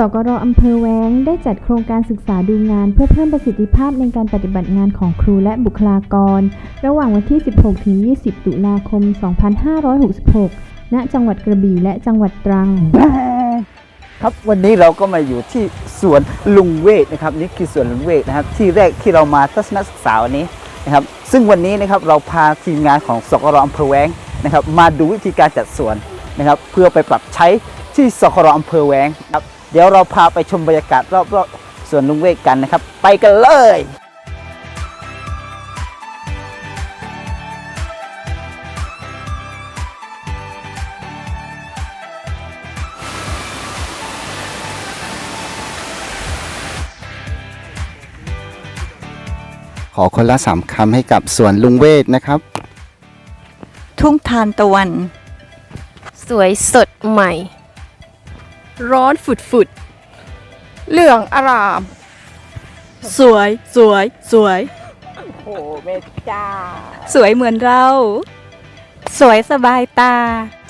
สกรอำเภอแว้งได้จัดโครงการศึกษาดูงาน เพื่อเพิ่มประสิทธิภาพในการปฏิบัติงานของครูและบุคลากร ระหว่างวันที่ 16-20 ตุลาคม 2566 ณ จังหวัดกระบี่และจังหวัดตรัง ครับวันนี้เราก็มาอยู่ที่สวนลุงเวทนะครับนี่คือสวนลุงเวทนะครับ ที่แรกที่เรามาทัศนศึกษาวันนี้นะครับ ซึ่งวันนี้นะครับเราพาทีมงานของสกรอำเภอแว้งนะครับ มาดูวิธีการจัดสวนนะครับ เพื่อไปปรับใช้ที่สกรอำเภอแว้งครับ ดี๋ยวเราพาไปชมบรรยากาศรอบๆสวนลุงเวทกันนะครับ ไปกันเลยขอคนละสามคำให้กับสวนลุงเวทนะครับ ทุ่งทานตะวัน สวยสดใหม่ ร้อนฝุดฝุดๆเหลืองอาราม สวยสวยสวย โอ้เมจ้า สวยเหมือนเรา สวยสบายตา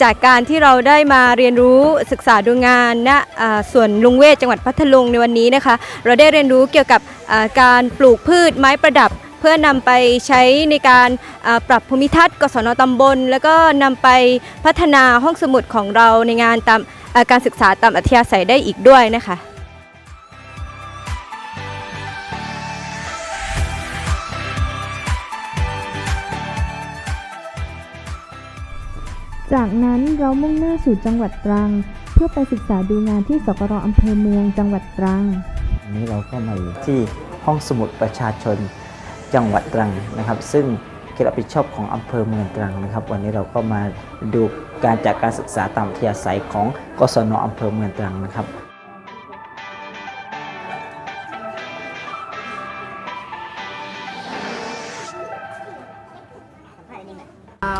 จากการที่เราได้มาเรียนรู้ศึกษาดูงานณอ่าส่วนลุงเวทจังหวัดพัทลุงในวันนี้นะคะ เราได้เรียนรู้เกี่ยวกับอ่าการปลูกพืชไม้ประดับ เพื่อนำไปใช้ในการอ่าปรับภูมิทัศน์กศนตำบล แล้วก็นำไปพัฒนาห้องสมุดของเราในงานตามอ่า การศึกษาตามอัธยาศัยได้อีกด้วยนะคะจากนั้นเรามุ่งหน้าสู่จังหวัดตรัง เพื่อไปศึกษาดูงานที่สกรอำเภอเมืองจังหวัดตรังวันนี้เราก็มาอยู่ที่ห้องสมุดประชาชนจังหวัดตรังนะครับ ซึ่ง เขตรับผิดชอบของอำเภอเมืองตรังนะครับ วันนี้เราก็มาดูการจากการศึกษาตามอัธยาศัยของกศนอำเภอเมืองตรังนะครับ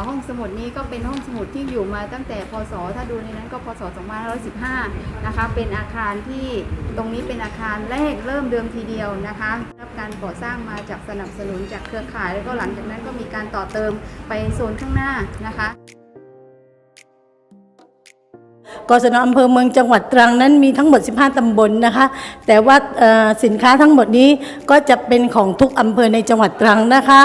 ห้องสมุดนี้ก็เป็นห้องสมุดที่อยู่มาตั้งแต่พศ ถ้าดูในนั้นก็พศ 2515 นะคะ เป็นอาคารที่ตรงนี้เป็นอาคารแรกเริ่มเดิมทีเดียวนะคะ การก่อสร้างมาจากสนับสนุนจากเครือข่าย แล้วก็หลังจากนั้นก็มีการต่อเติมไปโซนข้างหน้านะคะกศนอำเภอเมืองจังหวัดตรังนั้นมีทั้งหมด 15 ตำบลนะคะ แต่ว่าสินค้าทั้งหมดนี้ก็จะเป็นของทุกอำเภอในจังหวัดตรังนะคะ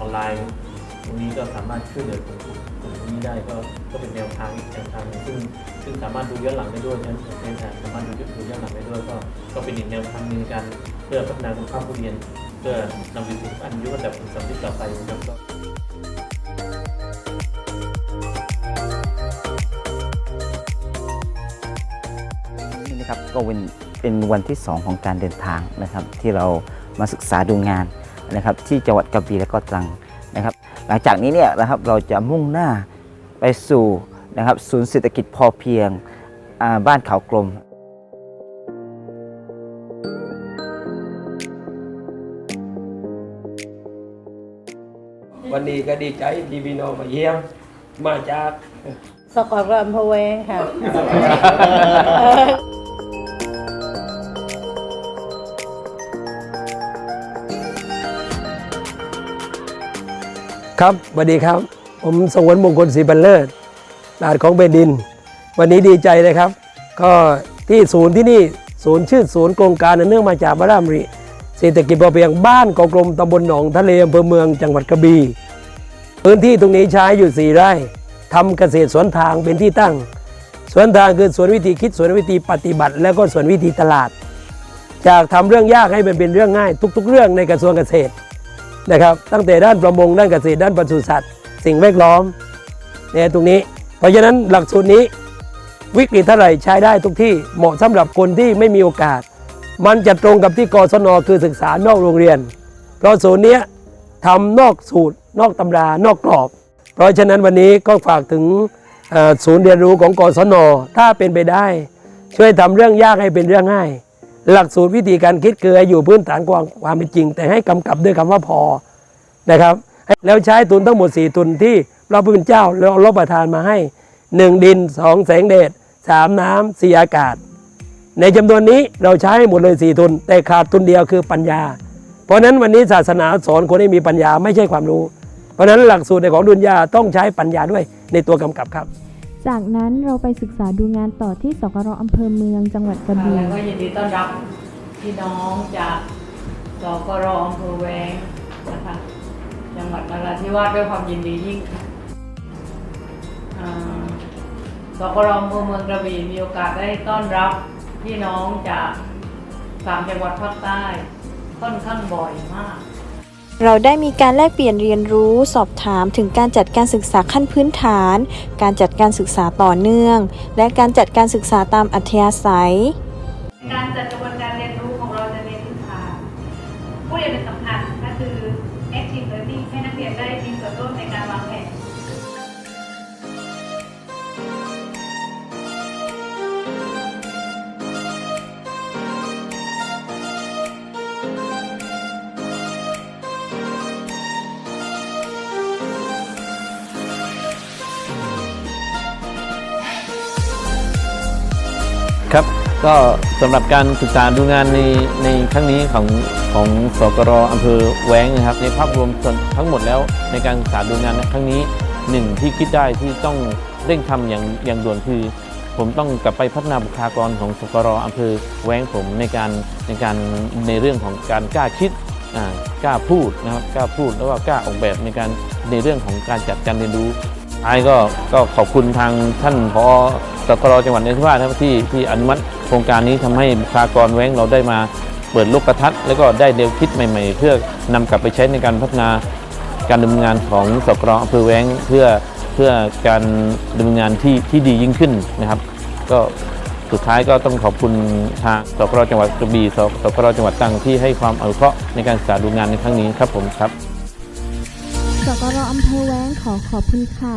ออนไลน์ ตรงนี้ก็สามารถช่วยเหลือกลุ่มกลุ่มนี้ได้ก็ก็เป็นแนวทางอีกแนวทางหนึงซึ่งซึ่งสามารถดูย้อนหลังได้ด้วยนะเป็นการสามารถดูดูย้อนหลังได้ด้วยก็ก็เป็นอีกแนวทางหนึ่งในการเพื่อพัฒนาคุณภาพผู้เรียน เพื่อนำไปสู่การยุคแบบสัมพันธ์ต่อไปนะครับก็นี่นะครับก็เป็นเป็นวันที่ 2 ของการเดินทางนะครับ ที่เรามาศึกษาดูงาน นะครับที่จังหวัดกระบี่และก็ตรังนะครับ หลังจากนี้เนี่ยนะครับเราจะมุ่งหน้าไปสู่นะครับศูนย์เศรษฐกิจพอเพียงอ่าบ้านเขากลมวันนี้ก็ดีใจที่พี่น้องมาเยี่ยมมาจากสกอรอำเภอแวงค่ะ ครับสวัสดีครับ ผมสงวนมงคลศรีบรรเลิศลาดของเบดิน วันนี้ดีใจเลยครับ ก็ที่ศูนย์ที่นี่ศูนย์ชื่อศูนย์โครงการเนื่องมาจากพระรามริเศรษฐกิจพอเพียงบ้านกองกลมตำบลหนองทะเลอำเภอเมืองจังหวัดกระบี่พื้นที่ตรงนี้ใช้อยู่ 4 ไร่ทำเกษตรสวนทางเป็นที่ตั้ง สวนทางคือสวนวิธีคิดสวนวิธีปฏิบัติ แล้วก็สวนวิธีตลาด จากทำเรื่องยากให้มันเป็นเรื่องง่าย ทุก ๆ เรื่องในกระทรวงเกษตร นะครับตั้งแต่ด้านประมงด้านเกษตรด้านปศุสัตว์ สิ่งแวดล้อมเนี่ยตรงนี้ เพราะฉะนั้นหลักสูตรนี้วิกฤตเท่าไหร่ใช้ได้ทุกที่เหมาะสำหรับคนที่ไม่มีโอกาส มันจะตรงกับที่กศนคือศึกษานอกโรงเรียน เพราะศูนย์เนี้ทำนอกสูตร นอกตำรานอกกรอบ เพราะฉะนั้นวันนี้ก็ฝากถึงศูนย์เรียนรู้ของกศนถ้าเป็นไปได้ ช่วยทำเรื่องยากให้เป็นเรื่องง่าย หลักสูตรวิธีการคิดคืออยู่พื้นฐานความความเป็นจริง แต่ให้กำกับด้วยคำว่าพอนะครับ แล้วใช้ทุนทั้งหมด 4 ทุนที่พระผู้เป็นเจ้าแล้วรบประทานมาให้ 1 ดิน 2 แสงแดด3น้ำ4อากาศ ในจำนวนนี้เราใช้หมดเลย 4 ทุน แต่ขาดทุนเดียวคือปัญญา เพราะฉะนั้นวันนี้ศาสนาสอนคนให้มีปัญญาไม่ใช่ความรู้ เพราะฉะนั้นหลักสูตรในของดุลยาต้องใช้ปัญญาด้วยในตัวกำกับครับ จากนั้นเราไปศึกษาดูงานต่อที่สกรอำเภอเมืองจังหวัดกระบี่แล้วก็ยินดีต้อนรับพี่น้องจากสกรอำเภอแวงนะคะจังหวัดนราธิวาสด้วยความยินดียิ่งอ่าสกรอำเภอเมืองกระบี่มีโอกาสได้ต้อนรับพี่น้องจากสามจังหวัดภาคใต้ค่อนข้างบ่อยมาก เราได้มีการแลกเปลี่ยนเรียนรู้สอบถามถึงการจัดการศึกษาขั้นพื้นฐาน การจัดการศึกษาต่อเนื่อง และการจัดการศึกษาตามอัธยาศัย การจัดกระบวนการเรียนรู้ของเราจะเน้นทางผู้เรียนเป็นสำคัญก็คือ active learning ให้นักเรียนได้มีส่วนร่วมในการวางแผน ครับก็สำหรับการศึกษาดูงานในในครั้งนี้ของของสกรอำเภอแหวงนะครับ ในภาพรวมส่วนทั้งหมดแล้วในการศึกษาดูงานในครั้งนี้หนึ่งที่คิดได้ที่ต้องเร่งทำอย่างอย่างด่วนคือ ผมต้องกลับไปพัฒนาบุคลากรของสกรอำเภอแหวงผมในการในการในเรื่องของการกล้าคิดกล้าพูดนะครับกล้าพูดแล้วก็กล้าออกแบบในการในเรื่องของการจัดการเรียนรู้ ท้ายก็ก็ขอบคุณทางท่านพอสกรจังหวัดนราธิวาสนะครับที่ที่อนุมัติโครงการนี้ทำให้บุคลากรแว้งเราได้มาเปิดโลกทัศน์แล้วก็ได้แนวคิดใหม่ ๆ เพื่อนำกลับไปใช้ในการพัฒนาการดำเนินงานของสกรอำเภอแว้งเพื่อเพื่อการดำเนินงานที่ที่ดียิ่งขึ้นนะครับ ก็สุดท้ายก็ต้องขอบคุณทางสกรจังหวัดกระบี่สสกรจังหวัดตรังที่ให้ความอนุเคราะห์ในการศึกษาดูงานในครั้งนี้ครับผมครับ สกรอำเภอแว้งขอขอบคุณค่ะ